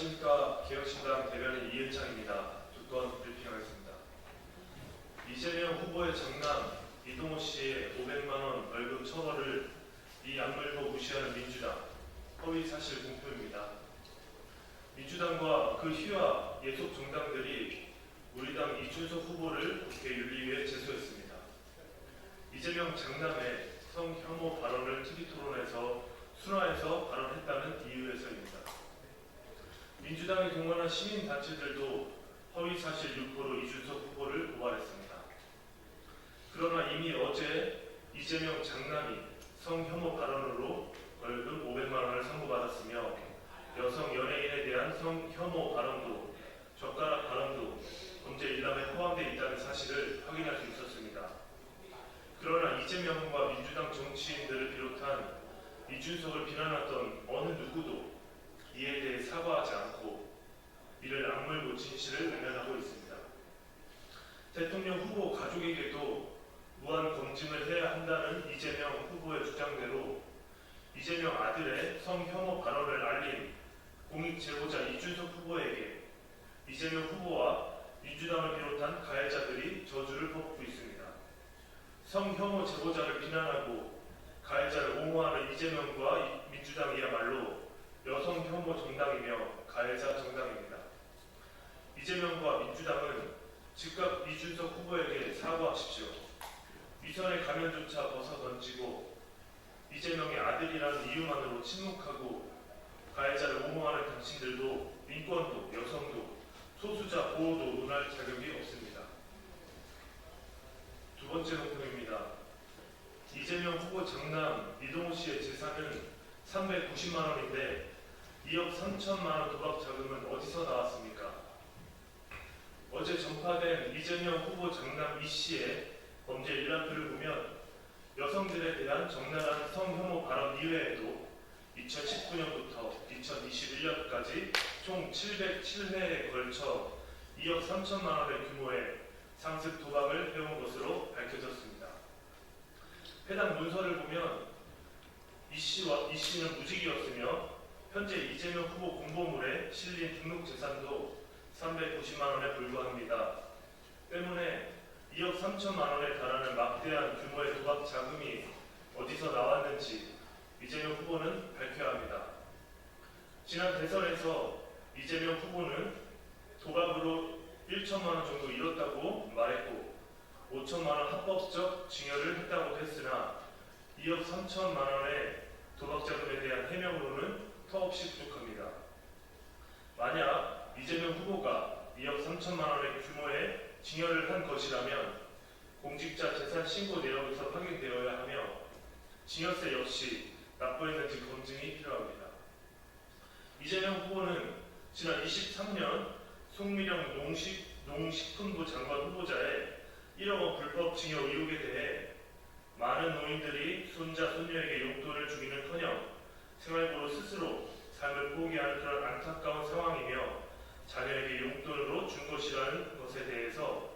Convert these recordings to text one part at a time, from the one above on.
안녕하십니까. 개혁신당 대변인 이은창입니다. 두건 브리핑하겠습니다. 이재명 후보의 장남 이동호 씨의 500만원 월급 처벌을 이 악물고 무시하는 민주당 허위 사실 공표입니다. 민주당과 그 희화 예속 정당들이 우리 당 이준석 후보를 국회 윤리위에 제소했습니다. 이재명 장남의 성혐오 발언을 TV 토론에서 순화해서 발언했다는 이유에서입니다. 민주당이 동원한 시민단체들도 허위사실 유포로 이준석 후보를 고발했습니다. 그러나 이미 어제 이재명 장남이 성혐오 발언으로 월급 500만 원을 선고받았으며 여성 연예인에 대한 성혐오 발언도 젓가락 발언도 범죄 일람에 포함되어 있다는 사실을 확인할 수 있었습니다. 그러나 이재명과 민주당 정치인들을 비롯한 이준석을 비난했던 어느 누구도 이에 대해 사과하지 않고 이를 악물고 진실을 외면하고 있습니다. 대통령 후보 가족에게도 무한 검증을 해야 한다는 이재명 후보의 주장대로 이재명 아들의 성혐오 발언을 알린 공익 제보자 이준석 후보에게 이재명 후보와 민주당을 비롯한 가해자들이 저주를 퍼붓고 있습니다. 성혐오 제보자를 비난하고 가해자를 옹호하는 이재명과 이- 민주당이야말로 여성 혐오 정당이며 가해자 정당입니다. 이재명과 민주당은 즉각 이준석 후보에게 사과하십시오. 위선의 가면조차 벗어 던지고 이재명의 아들이라는 이유만으로 침묵하고 가해자를 옹호하는 당신들도 인권도 여성도 소수자 보호도 논할 자격이 없습니다. 두 번째 논평입니다. 이재명 후보 장남 이동호 씨의 재산은 390만 원인데 2억 3천만 원 도박 자금은 어디서 나왔습니까? 어제 전파된 이재명 후보 장남 이 씨의 범죄 일람표를 보면 여성들에 대한 적나라한 성혐오 발언 이외에도 2019년부터 2021년까지 총 707회에 걸쳐 2억 3천만 원의 규모의 상습 도박을 해온 것으로 밝혀졌습니다. 해당 문서를 보면 이 씨와 이 씨는 무직이었으며 현재 이재명 후보 공보물에 실린 등록 재산도 390만 원에 불과합니다. 때문에 2억 3천만 원에 달하는 막대한 규모의 도박 자금이 어디서 나왔는지 이재명 후보는 밝혀야 합니다. 지난 대선에서 이재명 후보는 도박으로 1천만 원 정도 잃었다고 말했고 5천만 원 합법적 증여를 했다고 했으나 2억 3천만 원의 도박 자금에 대한 해명으로는 터없이 부족합니다. 만약 이재명 후보가 2억 3천만 원의 규모의 증여를 한 것이라면 공직자 재산 신고 내역에서 확인되어야 하며 증여세 역시 납부했는지 검증이 필요합니다. 이재명 후보는 지난 23년 송미령 농식, 농식품부 장관 후보자의 1억 원 불법 증여 의혹에 대해 많은 노인들이 손자 손녀에게 용돈을 주기는커녕 생활고로 스스로 삶을 포기하는 그런 안타까운 상황이며 자녀에게 용돈으로 준 것이라는 것에 대해서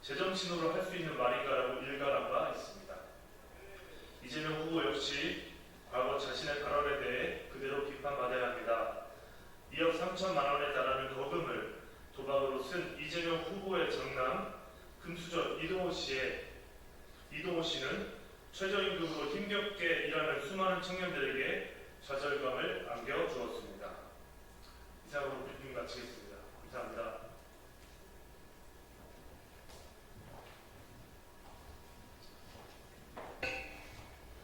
제정신으로 할 수 있는 말인가라고 일갈한 바 있습니다. 이재명 후보 역시 과거 자신의 발언에 대해 그대로 비판받아야 합니다. 2억 3천만 원에 달하는 거금을 도박으로 쓴 이재명 후보의 장남 금수저 이동호 씨의 이동호 씨는 최저임금으로 힘겹게 일하는 수많은 청년들에게 좌절감을 안겨주었습니다. 이상으로 브리핑 마치겠습니다.